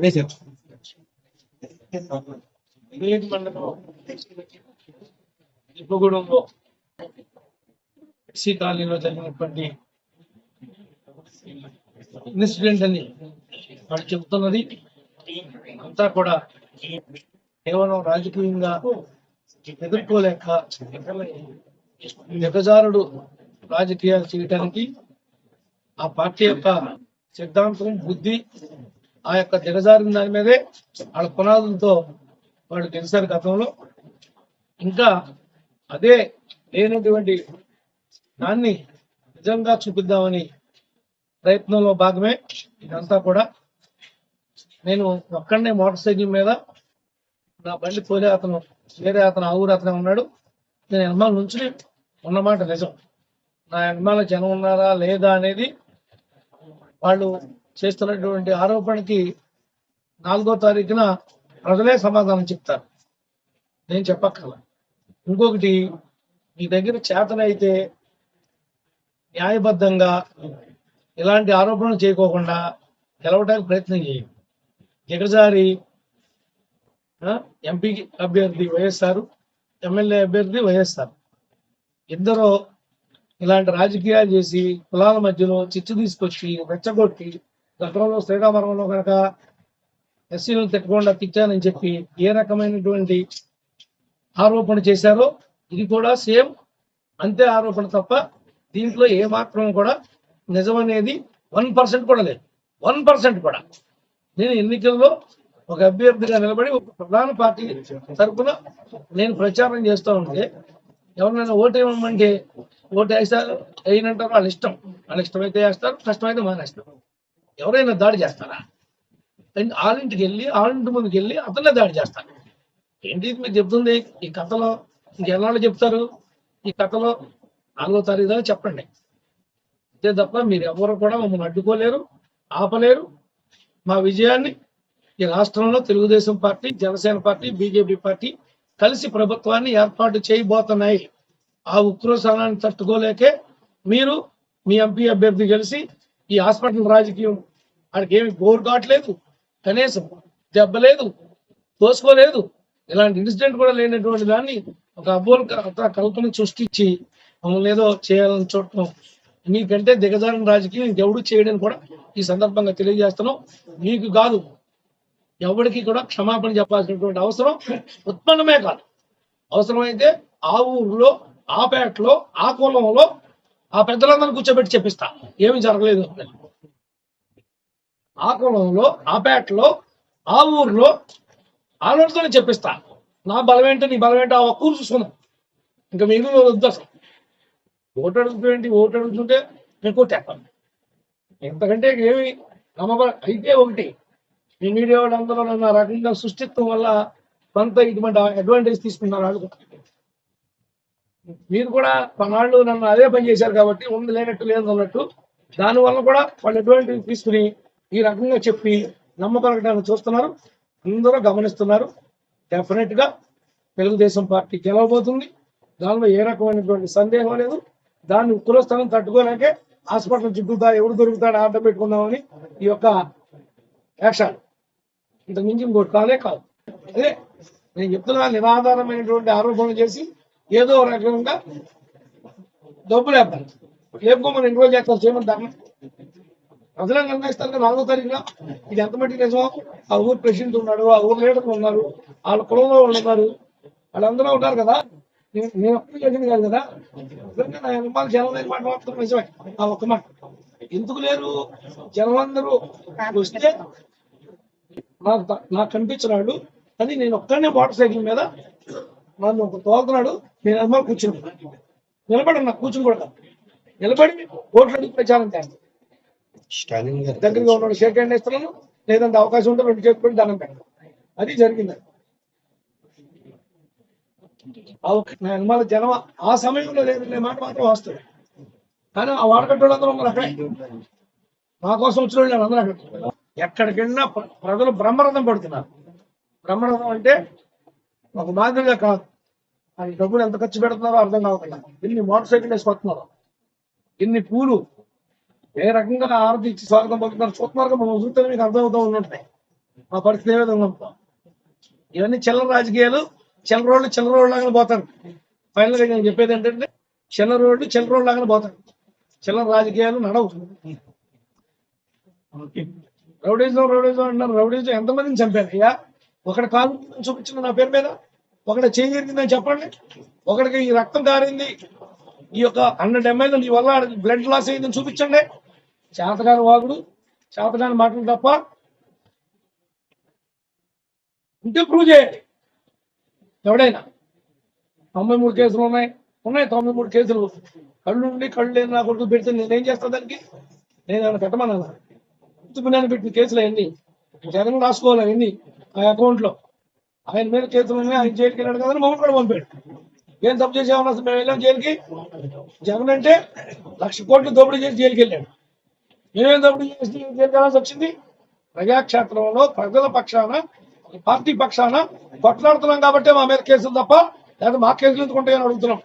వేసారు వివేక్ ఎస్సీ కాలనీలో జరిగినటువంటి ఇన్సిడెంట్ అని వాళ్ళు చెబుతున్నది. అంతా కూడా కేవలం రాజకీయంగా ఎదుర్కోలేక దిగజారుడు రాజకీయాలు చేయడానికి ఆ పార్టీ యొక్క సిద్ధాంతం బుద్ధి ఆ యొక్క దిగజారిన దాని మీదే వాళ్ళ పునాదులతో వాళ్ళు గెలిచారు గతంలో. ఇంకా అదే లేనటువంటి దాన్ని నిజంగా చూపిద్దామని ప్రయత్నంలో భాగమే ఇదంతా కూడా. నేను ఒక్కడనే మోటార్ సైకిల్ మీద నా బండి పోలే అతను వేరే అతను ఆ ఊరు అతనే ఉన్నాడు. నేను ఎనమాల నుంచి ఉన్నమాట నిజం. నా ఎనమాల జనం ఉన్నారా లేదా అనేది వాళ్ళు చేస్తున్నటువంటి ఆరోపణకి నాలుగో తారీఖున ప్రజలే సమాధానం చెప్తారు. నేను చెప్పక్కల ఇంకొకటి మీ దగ్గర చేతనైతే న్యాయబద్ధంగా ఇలాంటి ఆరోపణలు చేయకోకుండా గెలవడానికి ప్రయత్నం చేయండి. దిగజారి ఎంపీ అభ్యర్థి వైఎస్ఆర్ ఎమ్మెల్యే అభ్యర్థి వైఎస్ఆర్. ఇద్దరు ఇలాంటి రాజకీయాలు చేసి కులాల మధ్యలో చిచ్చు తీసుకొచ్చి రెచ్చగొట్టి గతంలో శ్రీరామవరంలో కనుక ఎస్సీలను తిట్టకుండా తిట్టానని చెప్పి ఏ రకమైనటువంటి ఆరోపణ చేశారో ఇది కూడా సేమ్ అంతే ఆరోపణ తప్ప దీంట్లో ఏ మాత్రం కూడా నిజం అనేది వన్ పర్సెంట్ కూడా లేదు. వన్ పర్సెంట్ కూడా. నేను ఎన్నికల్లో ఒక అభ్యర్థిగా నిలబడి ఒక ప్రధాన పార్టీ తరఫున నేను ప్రచారం చేస్తూ ఉంటే ఎవరినైనా ఓటు ఇవ్వమంటే ఓటు వేస్తారు వేయనంటారు? వాళ్ళ ఇష్టం. వాళ్ళ ఇష్టమైతే వేస్తారు కష్టమైతే మానేస్తారు. ఎవరైనా దాడి చేస్తారా? అండ్ ఆరింటికి వెళ్ళి ఆరింటి ముందుకు వెళ్ళి అతనే దాడి చేస్తాను ఏంటి ఇది మీరు చెప్తుంది? ఈ కథలో ఇంకెన్నాళ్ళు చెప్తారు? ఈ కథలో నాలుగో తారీఖు దాకా చెప్పండి. అంతే తప్ప మీరు ఎవరు కూడా మమ్మల్ని అడ్డుకోలేరు ఆపలేరు. మా విజయాన్ని ఈ రాష్ట్రంలో Telugudesam party Janasena party BJP party కలిసి ప్రభుత్వాన్ని ఏర్పాటు చేయబోతున్నాయి. ఆ ఉక్రోశాలను తట్టుకోలేకే మీరు మీ ఎంపీ అభ్యర్థి కలిసి ఈ హాస్పిటల్ రాజకీయం వాడికి ఏమి బోర్ కావట్లేదు. కనీసం దెబ్బ లేదు తోసుకోలేదు ఇలాంటి ఇన్సిడెంట్ కూడా లేనటువంటి దాన్ని ఒక అబ్బోలు కల్పన సృష్టించి మమ్మల్ని ఏదో చేయాలని చూడటం. మీకంటే దిగజారిన రాజకీయం ఇంకెవడు చేయడం కూడా ఈ సందర్భంగా తెలియజేస్తున్నాం. మీకు కాదు ఎవరికి కూడా క్షమాపణ చెప్పాల్సినటువంటి అవసరం ఉత్పన్నమే కాదు. అవసరమైతే ఆ ఊర్లో ఆ పేటలో ఆ కులంలో ఆ పెద్దలందరినీ కూర్చోబెట్టి చెప్పిస్తా. ఏమీ జరగలేదు. అని. ఆ కులంలో ఆ పేటలో ఆ ఊర్లో ఆలోచనతోనే చెప్పిస్తా. నా బలం ఏంటో నీ బలం ఏంటో ఆ ఒక్క ఊరు చూసుకుందాం. ఇంకా మిగిలిన వద్దు అసలు. ఓటు అడుగుతుంటే ఓటు అడుగుతుంటే నేను కొట్టేస్తాను. ఎంతకంటే ఏమి నమ్మబ అయితే ఒకటి ఈ మీడియా వాళ్ళందరూ నన్ను ఆ రకంగా సృష్టిత్వం వల్ల కొంత ఇటువంటి అడ్వాంటేజ్ తీసుకున్నారు వాళ్ళు మీరు కూడా కొన్నాళ్ళు నన్ను అదే పని చేశారు కాబట్టి ఉంది లేనట్టు లేదు అన్నట్టు దానివల్ల కూడా వాళ్ళు అడ్వాంటేజ్ తీసుకుని ఈ రకంగా చెప్పి నమ్మకలగడానికి చూస్తున్నారు. అందరూ గమనిస్తున్నారు. డెఫినెట్గా తెలుగుదేశం పార్టీ గెలవబోతుంది. దానిలో ఏ రకమైనటువంటి సందేహం లేదు. దాన్ని కులస్థలం తట్టుకోలేకే హాస్పిటల్ చుట్టూతా ఎవరు దొరుకుతాడు ఆర్డర్ పెట్టుకుందామని ఈ యొక్క యాక్షన్. ఇంతకుమించి మించి ఇంకోటి కాదే కాదు. అదే నేను చెప్తున్నా నిరాధారమైనటువంటి ఆరోపణలు చేసి ఏదో ఒక రకంగా డబ్బులు వేద్దాం లేకపోతే మనం రోజులు చేస్తారు చేయమంటారు ప్రజలను నిర్ణయిస్తారు కదా నాలుగో తారీఖున. ఇది ఎంత మట్టి నిజమో ఆ ఊరు ప్రెసిడెంట్ ఉన్నాడు ఆ ఊరు లీడర్లు ఉన్నారు వాళ్ళ కులంలో వాళ్ళు ఉన్నారు. వాళ్ళందరూ ఉన్నారు కదా. నేను అప్పుడు ఒక్కడే చేసింది కాదు కదా. నిజంగా నా వెనకాల జనం లేని మాట మాత్రం నిజమే. ఆ ఒక్క మాట. ఎందుకు లేరు? జనం అందరూ వస్తే నాకు నాకు కనిపించినాడు అని నేను ఒక్కడనే మోటార్ సైకిల్ మీద నన్ను ఒక తోలుతున్నాడు. నేను అమ్మ కూర్చుని నిలబడి నాకు కూర్చుని కూడా. నిలబడి ఓట్లు అడిగి ప్రచారం చేస్తాను స్టాలిన్ గారు దగ్గరగా ఉన్నాడు షేక్ హ్యాండ్ ఇస్తున్నాను లేదంటే అవకాశం ఉంటే రెండు చేతులు దండం పెట్టాను అది జరిగింది. ఆ ఒక్క- నా వెనకాల జనం ఆ సమయంలో లేదు అనే మాట మాత్రం వస్తుంది కానీ ఆ వాడకట్టోళ్ళు అందరూ ఉన్నారు అక్కడే. మా కోసం వచ్చిన వాళ్ళు అందరూ అక్కడ. ఎక్కడికి వెళ్ళినా ప్ర- ప్రజలు బ్రహ్మరథం పడుతున్నారు. బ్రహ్మరథం అంటే ఒక మాదిరిగా కాదు. అది డబ్బులు ఎంత ఖర్చు పెడుతున్నారో అర్థం కావట్లేదు. ఎన్ని మోటార్ సైకిల్ వేసుకొస్తున్నారు ఎన్ని పూలు ఏ రకంగా ఆరతి ఇచ్చి స్వాగతం పలుకుతారు చూస్తున్నారు మనం చూస్తే మీకు అర్థమవుతూ ఉంటుంటాయి మా పరిస్థితి ఏ విధంగా ఇవన్నీ చిల్లర రాజకీయాలు చిల్లర రోడ్లు చిల్లర రోడ్లు లాగానే పోతారు. ఫైనల్గా నేను చెప్పేది ఏంటంటే చిల్లర రోడ్లు చిల్లర రోడ్లు లాగానే పోతారు. చిల్లర రాజకీయాలు నడవు. రౌడీజం రౌడీజం అంటున్నారు. రౌడీజం ఎంతమందిని చంపారు? అయ్యా ఒకటి కాలు చూపించిన నా పేరు మీద ఒకటి చేయగలిగిందని చెప్పండి. ఒకటికి ఈ రక్తం కారింది ఈ యొక్క హండ్రెడ్ ఎంఎల్ నీ వల్ల బ్లడ్ లాస్ అయిందని చూపించండి. చేతగాని వాగుడు చేతగాని మాటలు తప్ప ఇంకే ప్రూవ్ చేయాలి ఎవడైనా? తొంభై మూడు కేసులు ఉన్నాయి. ఉన్నాయి తొంభై మూడు కేసులు. కళ్ళు ఉండి కళ్ళు లేని నా కొడుకు పెడితే నేనేం చేస్తా దానికి? నేను ఏమైనా పెట్టమన్నా గుర్తుకున్నాను పెట్టిన కేసులు అవన్నీ. జగన్ రాసుకోవాలి అవన్నీ. ఆ అకౌంట్లో ఆయన మీద కేసులు ఉన్నాయి ఆయన జైలుకి వెళ్ళాడు కదా మమ్మల్ని కూడా పంపాడు. ఏం తప్పు చేసామని మేము వెళ్ళాం జైలుకి? జగన్ అంటే లక్ష కోట్లు దోపిడీ చేసి జైలుకి వెళ్ళాడు. మేమేం దోపిడీ చేసి జైలుకి వెళ్ళాల్సి వచ్చింది? ప్రజాక్షేత్రంలో ప్రజల పక్షాన పార్టీ పక్షాన కొట్లాడుతున్నాం కాబట్టి మా మీద కేసులు తప్ప లేదా మా కేసులు ఎందుకు ఉంటాయని అడుగుతున్నాం.